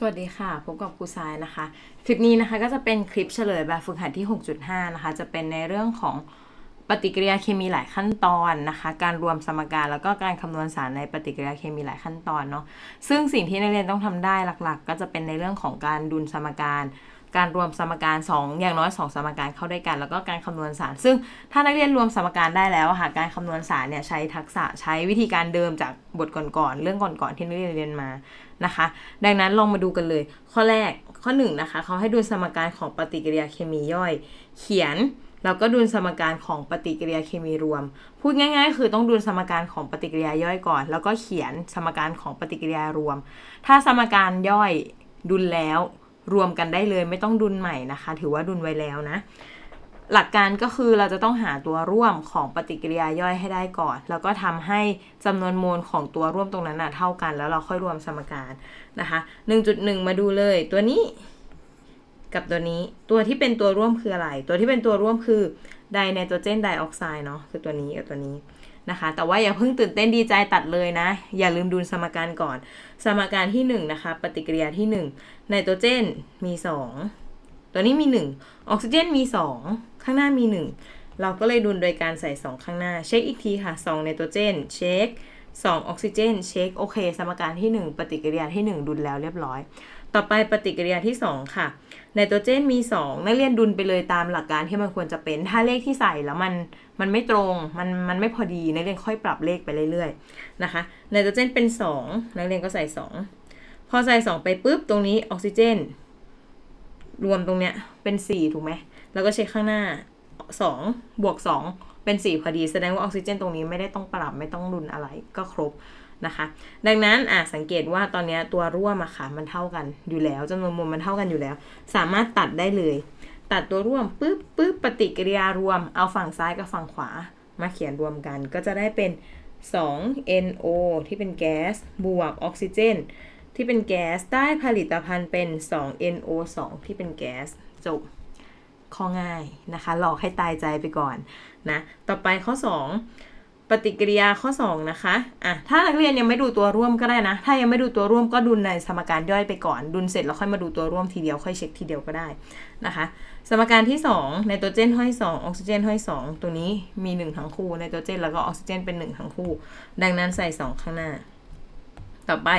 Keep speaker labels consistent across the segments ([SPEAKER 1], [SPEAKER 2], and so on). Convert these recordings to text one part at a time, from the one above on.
[SPEAKER 1] สวัสดีค่ะพบกับครูทรายนะคะ คลิปนี้นะคะก็จะเป็นคลิปเฉลยแบบฝึกหัดที่ 6.5 นะคะ จะเป็นในเรื่องของปฏิกิริยาเคมีหลายขั้นตอนนะคะ การรวมสมการแล้วก็การคำนวณสารในปฏิกิริยาเคมีหลายขั้นตอนเนาะซึ่งสิ่งที่นักเรียนต้องทำได้หลักๆ ก็จะเป็นในเรื่องของการดุลสมการ การรวมสมการ 2 อย่างน้อย 2 สมการเข้าด้วยกัน แล้วก็การคำนวณสาร ซึ่งถ้านักเรียนรวมสมการได้แล้วค่ะการคำนวณสารเนี่ยใช้ทักษะใช้วิธีการเดิมจากบทก่อนๆเรื่องก่อนๆที่นักเรียนเรียนมานะคะ ดังนั้นลองมาดูกันเลย ข้อแรกข้อ1นงนะคะเขาให้ดูสมการของปฏิกิริยาเคมีย่อย เขียนแล้วก็ดูสมการของปฏิกิริยาเคมีรวม พูดง่าย ๆ คือต้องดูสมการของปฏิกิริยาย่อยก่อน แล้วก็เขียนสมการของปฏิกิริยารวม ถ้าสมการย่อยดุลแล้ว รวมกันได้เลยไม่ต้องดุลใหม่นะคะ ถือว่าดุลไว้แล้วนะ หลักการก็คือเราจะต้องหาตัวร่วมของปฏิกิริยาย่อยให้ได้ก่อน แล้วก็ทำให้จำนวนโมลของตัวร่วมตรงนั้นนะเท่ากัน แล้วเราค่อยรวมสมการนะคะ1.1 มาดูเลยตัวนี้กับตัวนี้ตัวที่เป็นตัวร่วมคืออะไร ตัวที่เป็นตัวร่วมคือไดไนโตรเจนไดออกไซด์เนาะคือตัวนี้กับตัวนี้ นะคะ แต่ว่าอย่าเพิ่งตื่นเต้นดีใจตัดเลยนะ อย่าลืมดูสมการก่อน สมการที่1นนะคะ ปฏิกิริยาที่1ไนโตรเจนมี 2 ตัวนี้มี 1 ออกซิเจนมี 2 ข้างหน้ามี 1 เราก็เลยดุลโดยการใส่ 2 ข้างหน้า เช็คอีกทีค่ะ2ไนโตรเจนเช็ค2ออกซิเจนเช็คโอเค สมการที่ 1 ปฏิกิริยาที่ 1 ดุลแล้วเรียบร้อย ต่อไปปฏิกิริยาที่ 2 ค่ะไนโตรเจนมี 2 นักเรียนดุลไปเลยตามหลักการที่มันควรจะเป็น ถ้าเลขที่ใส่แล้วมันมันไม่ตรง มันมันไม่พอดี นักเรียนค่อยปรับเลขไปเรื่อยๆนะคะ ไนโตรเจนเป็น 2 นักเรียนก็ใส่ 2 พอใส่ 2 ไปปุ๊บ ตรงนี้ออกซิเจน รวมตรงเนี้ยเป็น 4 ถูกไหม แล้วก็เช็คข้างหน้า 2 บวก 2 เป็น 4 พอดี แสดงว่าออกซิเจนตรงนี้ไม่ได้ต้องปรับไม่ต้องดุลอะไร ก็ครบ นะคะ ดังนั้นอะสังเกตว่าตอนนี้ตัวร่วมอะค่ะมันเท่ากันอยู่แล้วจำนวนมวลมันเท่ากันอยู่แล้ว สามารถตัดได้เลย ตัดตัวร่วมปุ๊บปุ๊บปฏิกิริยารวม เอาฝั่งซ้ายกับฝั่งขวามาเขียนรวมกัน ก็จะได้เป็น 2 NO ที่เป็นแก๊สบวกออกซิเจน ที่เป็นแก๊สได้ผลิตภัณฑ์เป็น 2 NO2 ที่เป็นแก๊สจบข้อง่ายนะคะ หลอกให้ตายใจไปก่อนนะ ต่อไปข้อ 2 ปฏิกิริยาข้อ 2 นะคะอะถ้านักเรียนยังไม่ดูตัวร่วมก็ได้นะ ถ้ายังไม่ดูตัวร่วมก็ดุลในสมการย่อยไปก่อน ดุลเสร็จแล้วค่อยมาดูตัวร่วมทีเดียวค่อยเช็คทีเดียวก็ได้นะคะ สมการที่ 2 ไนโตรเจนห้อย2ออกซิเจนห้อย2 ตัวนี้มี 1 ทั้งคู่ไนโตรเจนแล้วก็ออกซิเจนเป็น 1 ทั้งคู่ ดังนั้นใส่ 2 ข้างหน้า ต่อไป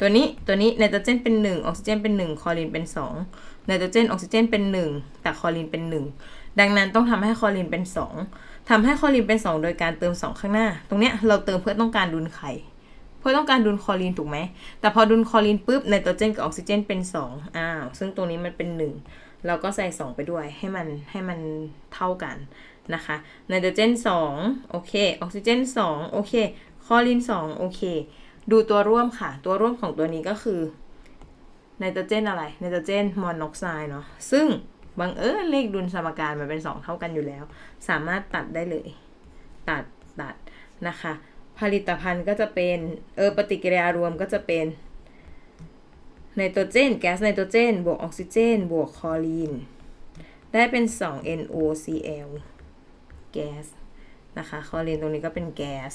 [SPEAKER 1] ตัวนี้ตัวนี้ไนโตรเจนเป็น 1 ออกซิเจนเป็น 1 คลอรีนเป็น 2ไนโตรเจนออกซิเจนเป็น 1 แต่คลอรีนเป็น 1 ดังนั้นต้องทำให้คอรีนเป็น 2ทำให้คอรีนเป็น 2 โดยการเติม 2 ข้างหน้า ตรงเนี้ยเราเติมเพื่อต้องการดุลไขเพื่อต้องการดุลคอรีนถูกไหม แต่พอดุลคอรีนปุ๊บไนโตรเจนกับออกซิเจนเป็น 2 อ้าว ซึ่งตรงนี้มันเป็น 1 เราก็ใส่ 2 ไปด้วยให้มันให้มันเท่ากันนะคะไนโตรเจน2 โอเค ออกซิเจน 2 โอเค คอรีน2 โอเค ดูตัวร่วมค่ะ ตัวร่วมของตัวนี้ก็คือไนโตรเจนอะไรไนโตรเจนมอนอกไซด์เนาะ ซึ่ง บังเอิญเลขดุลสมการมันเป็น 2 เท่ากันอยู่แล้ว สามารถตัดได้เลย ตัดตัดนะคะ ผลิตภัณฑ์ก็จะเป็นเออปฏิกิริยารวมก็จะเป็นไนโตรเจน แก๊สไนโตรเจน บวกออกซิเจน บวกคลอรีน ได้เป็น 2 NOCl แก๊สนะคะคลอรีนตรงนี้ก็เป็นแก๊ส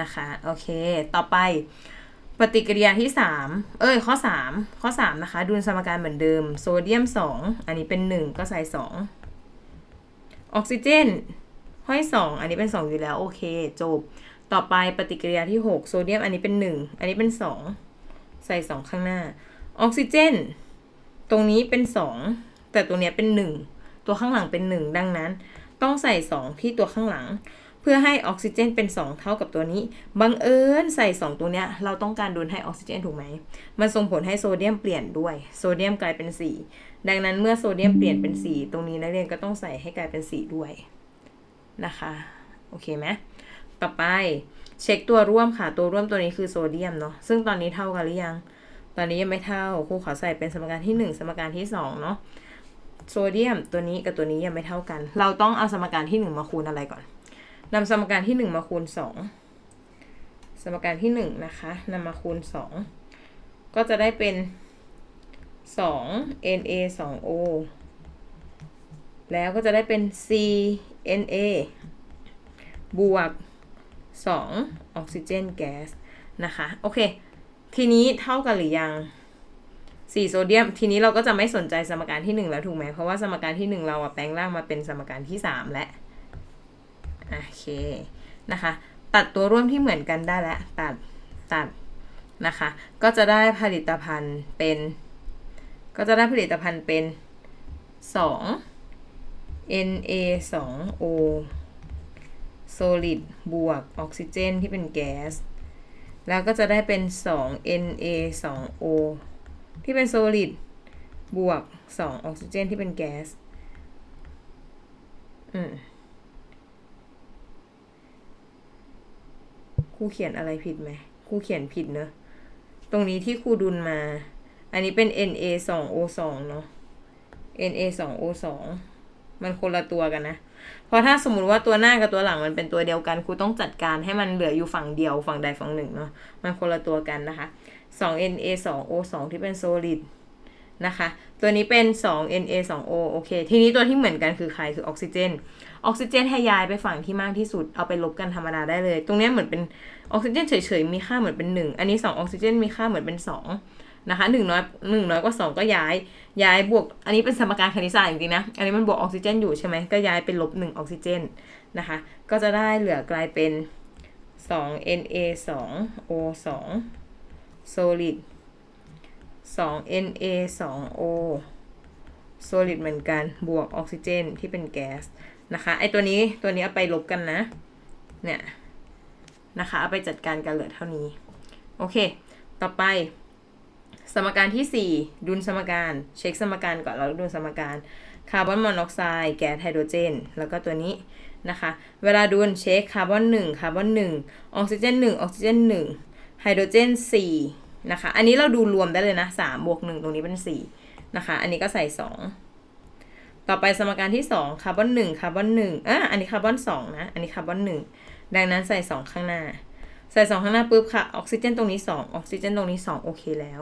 [SPEAKER 1] นะคะ โอเค ต่อไป ปฏิกิริยาที่ 3 เอ้ย ข้อ 3 ข้อ 3 นะคะ ดูสมการเหมือนเดิม โซเดียม 2 อันนี้เป็น 1 ก็ใส่ 2 ออกซิเจน ห้อย 2 อันนี้เป็น 2 อยู่แล้ว โอเค จบ ต่อไปปฏิกิริยาที่ 6 โซเดียม อันนี้เป็น 1 อันนี้เป็น 2 ใส่ 2 ข้างหน้า ออกซิเจน ตรงนี้เป็น 2 แต่ตัวเนี้ยเป็น 1 ตัวข้างหลังเป็น 1 ดังนั้น ต้องใส่ 2 ที่ตัวข้างหลัง เพื่อให้ออกซิเจนเป็น 2 เท่ากับตัวนี้ บังเอิญใส่ 2 ตัวเนี้ยเราต้องการดุลให้ออกซิเจนถูกไหม มันส่งผลให้โซเดียมเปลี่ยนด้วย โซเดียมกลายเป็น 4 ดังนั้นเมื่อโซเดียมเปลี่ยนเป็น 4 ตรงนี้นักเรียนก็ต้องใส่ให้กลายเป็น 4 ด้วยนะคะ โอเคไหมต่อไปเช็คตัวร่วมค่ะ ตัวร่วมตัวนี้คือโซเดียมเนาะ ซึ่งตอนนี้เท่ากันหรือยัง ตอนนี้ยังไม่เท่า ครูขอใส่เป็นสมการที่ 1 สมการที่2เนาะ โซเดียมตัวนี้กับตัวนี้ยังไม่เท่ากัน เราต้องเอาสมการที่ 1 มาคูณอะไรก่อน นำสมการที่ 1 มาคูณ 2 สมการที่ 1 นะคะนำมาคูณ 2 ก็จะได้เป็น 2 Na 2 O แล้วก็จะได้เป็น CNA บวก 2 ออกซิเจนแก๊สนะคะ โอเค ทีนี้เท่ากันหรือยังสี่โซเดียม ทีนี้เราก็จะไม่สนใจสมการที่หนึ่งแล้วถูกไหม เพราะว่าสมการที่หนึ่งเราแปลงร่างมาเป็นสมการที่สามแล้ว โอเคนะคะ ตัดตัวร่วมที่เหมือนกันได้แล้วตัดตัดนะคะ ก็จะได้ผลิตภัณฑ์เป็น ก็จะได้ผลิตภัณฑ์เป็นสอง Na 2 O solid บวกออกซิเจนที่เป็นแก๊ส แล้วก็จะได้เป็น 2 Na 2 O ที่เป็น solid บวก 2 ออกซิเจนที่เป็นแก๊ส อืม รูเขียนอะไรผิดไหมครูเขียนผิดเนอะตรงนี้ที่ครูดุลมา อันนี้เป็น Na 2 O 2เนาะ Na 2 O 2มันคนละตัวกันนะ เพราะถ้าสมมติว่าตัวหน้ากับตัวหลังมันเป็นตัวเดียวกันครูต้องจัดการให้มันเหลืออยู่ฝั่งเดียวฝั่งใดฝั่งหนึ่งเนาะ มันคนละตัวกันนะคะ 2 Na 2 O 2 ที่เป็น solid นะคะ ตัวนี้เป็น 2 Na 2 O โอเค ทีนี้ตัวที่เหมือนกันคือใครคือออกซิเจน ออกซิเจนให้ย้ายไปฝั่งที่มากที่สุด เอาไปลบกันธรรมดาได้เลย ตรงนี้เหมือนเป็นออกซิเจนเฉยๆ มีค่าเหมือนเป็น 1 อันนี้ 2 ออกซิเจนมีค่าเหมือนเป็น 2 นะคะหนึ่งน้อยหนึ่งน้อยกว่าสองก็ย้าย ย้ายบวก อันนี้เป็นสมการคณิตศาสตร์จริงๆนะ อันนี้มันบวกออกซิเจนอยู่ใช่ไหม ก็ย้ายเป็นลบหนึ่งออกซิเจนนะคะ ก็จะได้เหลือกลายเป็น 2 Na 2 O 2 solid 2 Na 2 O 2 solid 2 Na 2 O solid เหมือนกัน บวกออกซิเจนที่เป็นแก๊สนะคะ ไอตัวนี้ตัวนี้เอาไปลบกันนะ เนี่ย นะคะ เอาไปจัดการกันเหลือเท่านี้ โอเค ต่อไป สมการที่ 4 ดุลสมการ เช็คสมการก่อนแล้วดุลสมการ คาร์บอนมอนอกไซด์ แก๊สไฮโดรเจน แล้วก็ตัวนี้นะคะ เวลาดุลเช็คคาร์บอน1คาร์บอน1ออกซิเจน1ออกซิเจน1ไฮโดรเจน4 นะคะ อันนี้เราดูรวมได้เลยนะ3บวก1ตรงนี้เป็น4นะคะ อันนี้ก็ใส่2ต่อไปสมการที่2คาร์บอน1คาร์บอน1อะอันนี้คาร์บอน2นะ อันนี้คาร์บอน1ดังนั้นใส่2ข้างหน้า ใส่สองข้างหน้าปุ๊บค่ะ ออกซิเจนตรงนี้สองออกซิเจนตรงนี้สองโอเคแล้ว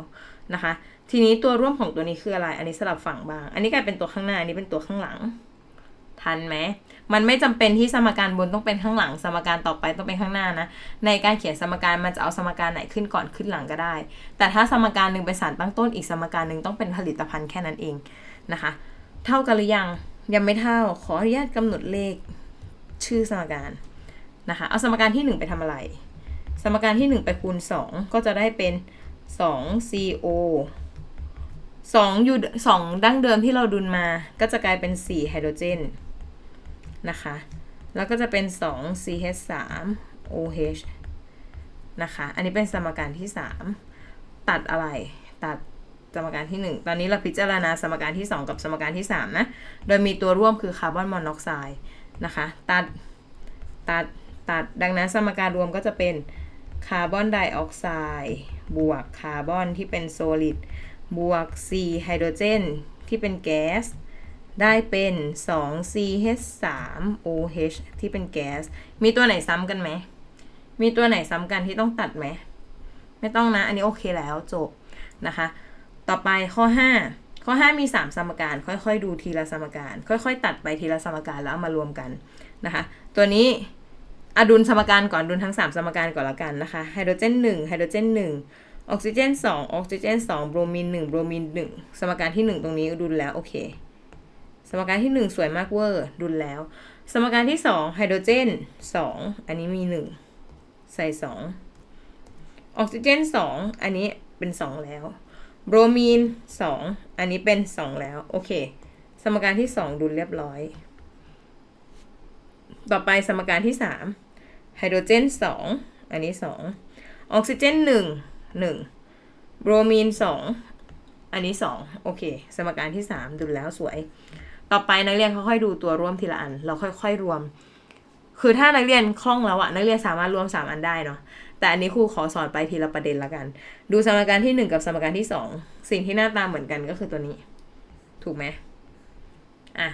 [SPEAKER 1] นะคะ ทีนี้ตัวร่วมของตัวนี้คืออะไร อันนี้สลับฝั่งบาง อันนี้กลายเป็นตัวข้างหน้า อันนี้เป็นตัวข้างหลัง ทันไหมมันไม่จำเป็นที่สมการบนต้องเป็นข้างหลัง สมการต่อไปต้องเป็นข้างหน้านะ ในการเขียนสมการมันจะเอาสมการไหนขึ้นก่อนขึ้นหลังก็ได้ แต่ถ้าสมการหนึ่งเป็นสารตั้งต้นอีกสมการหนึ่งต้องเป็นผลิตภัณฑ์แค่นั้นเองนะคะ เท่ากันหรือยังยังไม่เท่าขออนุญาตกำหนดเลขชื่อสมการนะคะเอาสมการที่ 1 ไปทำอะไร สมการที่ 1 ไปคูณ 2 ก็จะได้เป็น 2 CO 2อยู่2ดั้งเดิมที่เราดุลมาก็จะกลายเป็น 4 ไฮโดรเจน นะคะ แล้วก็จะเป็น 2 CH3 OH นะคะ อันนี้เป็นสมการที่ 3 ตัดอะไร ตัดสมการที่ 1 ตอนนี้เราพิจารณาสมการที่ 2 กับสมการที่ 3 นะ โดยมีตัวร่วมคือคาร์บอนมอนอกไซด์นะคะ ตัด ตัด ตัด ดังนั้นสมการรวมก็จะเป็นคาร์บอนไดออกไซด์บวกคาร์บอนที่เป็นโซลิดบวก 4 ไฮโดรเจนที่เป็นแก๊ส ได้เป็น 2 CH3 OH ที่เป็นแก๊ส มีตัวไหนซ้ำกันไหม มีตัวไหนซ้ำกันที่ต้องตัดไหม ไม่ต้องนะ อันนี้โอเคแล้วจบนะคะ ต่อไปข้อ 5 ข้อ 5 มี 3 สมการ ค่อยๆ ดูทีละสมการ ค่อยๆ ตัดไปทีละสมการแล้วเอามารวมกันนะคะ ตัวนี้อดุลสมการก่อนดุลทั้ง 3 สมการก่อนละกันนะคะ ไฮโดรเจน1ไฮโดรเจน1ออกซิเจน2ออกซิเจน2โบรมีน1โบรมีน1สมการที่ 1 ตรงนี้ดุลแล้ว โอเค สมการที่ 1 สวยมากเวอร์ดุลแล้ว สมการที่ 2 ไฮโดรเจน 2 อันนี้มี 1 ใส่ 2 ออกซิเจน 2 อันนี้เป็น 2 แล้ว โบรมีน 2 อันนี้เป็น 2 แล้ว โอเค สมการที่ 2 ดุลเรียบร้อย ต่อไปสมการที่ 3 ไฮโดรเจน 2 อันนี้ 2 ออกซิเจน 1 1 โบรมีน 2 อันนี้ 2 โอเค สมการที่ 3 ดุลแล้วสวย ต่อไปนักเรียนค่อยๆดูตัวร่วมทีละอัน เราค่อยๆรวม คือถ้านักเรียนคล่องแล้วอะนักเรียนสามารถรวม 3 อันได้เนาะแต่อันนี้ครูขอสอนไปทีละประเด็นละกัน ดูสมการที่ 1 กับสมการที่ 2 สิ่งที่หน้าตาเหมือนกันก็คือตัวนี้ ถูกไหมอะ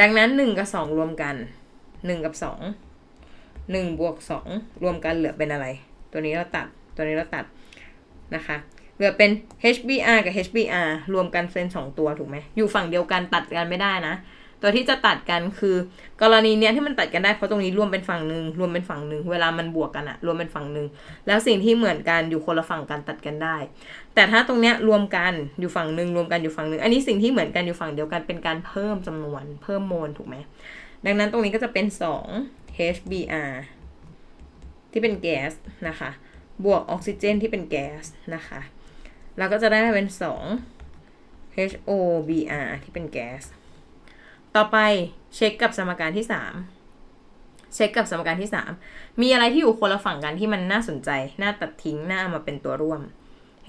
[SPEAKER 1] ดังนั้น 1 กับ 2 รวมกัน 1 กับ 2 1บวก2รวมกันเหลือเป็นอะไร ตัวนี้เราตัดตัวนี้เราตัดนะคะ เหลือเป็น HBr กับ HBr รวมกันเป็น2ตัวถูกไหมอยู่ฝั่งเดียวกันตัดกันไม่ได้นะ ตัวที่จะตัดกันคือ กรณีเนี้ยที่มันตัดกันได้เพราะตรงนี้รวมเป็นฝั่งหนึ่งรวมเป็นฝั่งหนึ่งเวลามันบวกกันอะรวมเป็นฝั่งหนึ่งแล้วสิ่งที่เหมือนกันอยู่คนละฝั่งกันตัดกันได้ แต่ถ้าตรงเนี้ยรวมกันอยู่ฝั่งหนึ่งรวมกันอยู่ฝั่งหนึ่งอันนี้สิ่งที่เหมือนกันอยู่ฝั่งเดียวกันเป็นการเพิ่มจำนวนเพิ่มโมลถูกไหมดังนั้นตรงนี้ก็จะเป็น 2 HBr ที่เป็นแก๊สนะคะ บวกออกซิเจนที่เป็นแก๊สนะคะ แล้วก็จะได้มาเป็น 2 HOBr ที่เป็นแก๊ส ต่อไปเช็คกับสมการที่ 3 เช็คกับสมการที่ 3 มีอะไรที่อยู่คนละฝั่งกันที่มันน่าสนใจ น่าตัดทิ้ง น่ามาเป็นตัวร่วม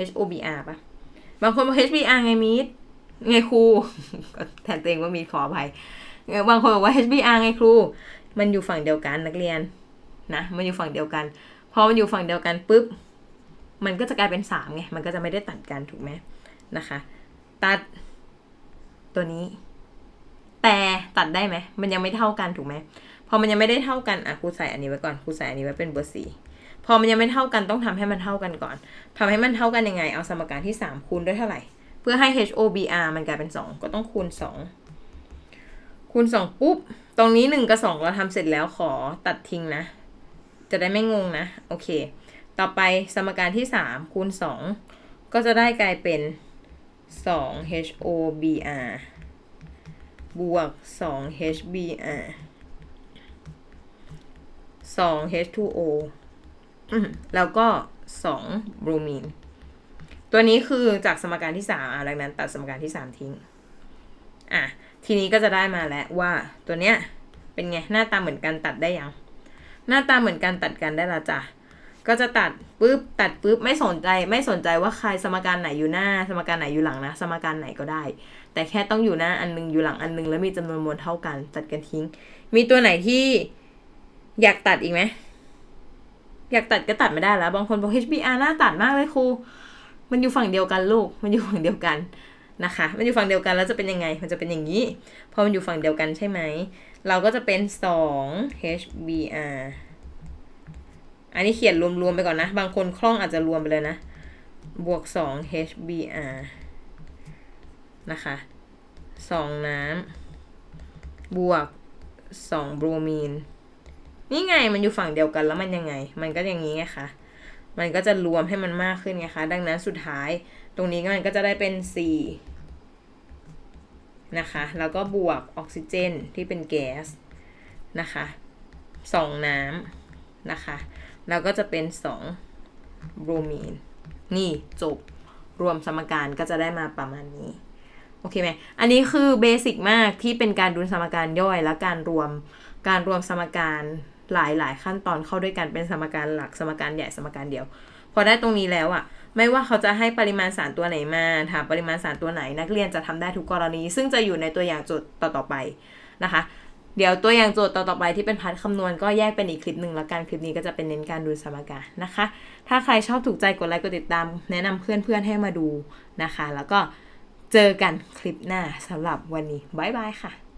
[SPEAKER 1] HOBr ปะบางคนบอก HBr ไงมีดไงครูแทนตัวเองว่ามีขออภัยบางคนบอกว่า HBr ไงครู มันอยู่ฝั่งเดียวกันนักเรียนนะ มันอยู่ฝั่งเดียวกัน พอมันอยู่ฝั่งเดียวกันปุ๊บ มันก็จะกลายเป็นสามไง มันก็จะไม่ได้ตัดกันถูกไหมนะคะ ตัดตัวนี้ แต่ตัดได้ไหม มันยังไม่เท่ากันถูกไหมพอมันยังไม่ได้เท่ากันอะครูใส่อันนี้ไว้ก่อนครูใส่อันนี้ไว้เป็นเบอร์สี่พอมันยังไม่เท่ากันต้องทำให้มันเท่ากันก่อนทำให้มันเท่ากันยังไง เอาสมการที่สามคูณด้วยเท่าไหร่ เพื่อให้ HOBR มันกลายเป็นสองก็ต้องคูณสองคูณสองปุ๊บ ตรงนี้หนึ่งกับสองเราทำเสร็จแล้วขอตัดทิ้งนะ จะได้ไม่งงนะ โอเค ต่อไปสมการที่สามคูณสองก็จะได้กลายเป็นสอง HOBR บวกสอง HBR สอง H2O แล้วก็สองบรูมีน ตัวนี้คือจากสมการที่สามอะดังนั้นตัดสมการที่สามทิ้ง อะ ทีนี้ก็จะได้มาแล้วว่าตัวเนี้ยเป็นไง หน้าตาเหมือนกันตัดได้ยัง หน้าตาเหมือนกันตัดกันได้ละจ้ะ ก็จะตัดปุ๊บตัดปุ๊บไม่สนใจไม่สนใจว่าใครสมการไหนอยู่หน้า สมการไหนอยู่หลังนะ สมการไหนก็ได้ แต่แค่ต้องอยู่หน้าอันนึงอยู่หลังอันนึงแล้วมีจำนวนมวลเท่ากัน ตัดกันทิ้ง มีตัวไหนที่อยากตัดอีกไหมอยากตัดก็ตัดไม่ได้แล้ว บางคนบอก HBR หน้าตัดมากเลยครู มันอยู่ฝั่งเดียวกันลูก มันอยู่ฝั่งเดียวกันนะคะ มันอยู่ฝั่งเดียวกันแล้วจะเป็นยังไง มันจะเป็นอย่างนี้ พอมันอยู่ฝั่งเดียวกันใช่ไหม เราก็จะเป็น 2 HBR อันนี้เขียนรวมๆไปก่อนนะ บางคนคล่องอาจจะรวมไปเลยนะ บวก 2 HBR นะคะ 2 น้ำบวก 2 บรูมีน นี่ไงมันอยู่ฝั่งเดียวกันแล้วมันยังไง มันก็อย่างนี้ไงคะ มันก็จะรวมให้มันมากขึ้นไงคะ ดังนั้นสุดท้ายตรงนี้มันก็จะได้เป็น 4 นะคะ แล้วก็บวกออกซิเจนที่เป็นแก๊สนะคะ 2 น้ำนะคะ แล้วก็จะเป็น2บรูมีน นี่จบรวมสมการก็จะได้มาประมาณนี้ โอเคไหม อันนี้คือเบสิกมากที่เป็นการดูสมการย่อยและการรวมการรวมสมการหลายหลายขั้นตอนเข้าด้วยกันเป็นสมการหลักสมการใหญ่สมการเดียว พอได้ตรงนี้แล้วอะ่ะ ไม่ว่าเขาจะให้ปริมาณสารตัวไหนมาถามปริมาณสารตัวไหน นักเรียนจะทำได้ทุกกรณี ซึ่งจะอยู่ในตัวอย่างโจทย์ต่อๆไปนะคะ เดี๋ยวตัวอย่างโจทย์ต่อๆไปที่เป็นพาร์ทคำนวณก็แยกเป็นอีกคลิปหนึ่งแล้วกันคลิปนี้ก็จะเป็นเน้นการดูสมการนะคะ ถ้าใครชอบถูกใจกดไลค์กดติดตาม แนะนำเพื่อนๆให้มาดูนะคะ แล้วก็เจอกันคลิปหน้าสำหรับวันนี้บ๊ายบายค่ะ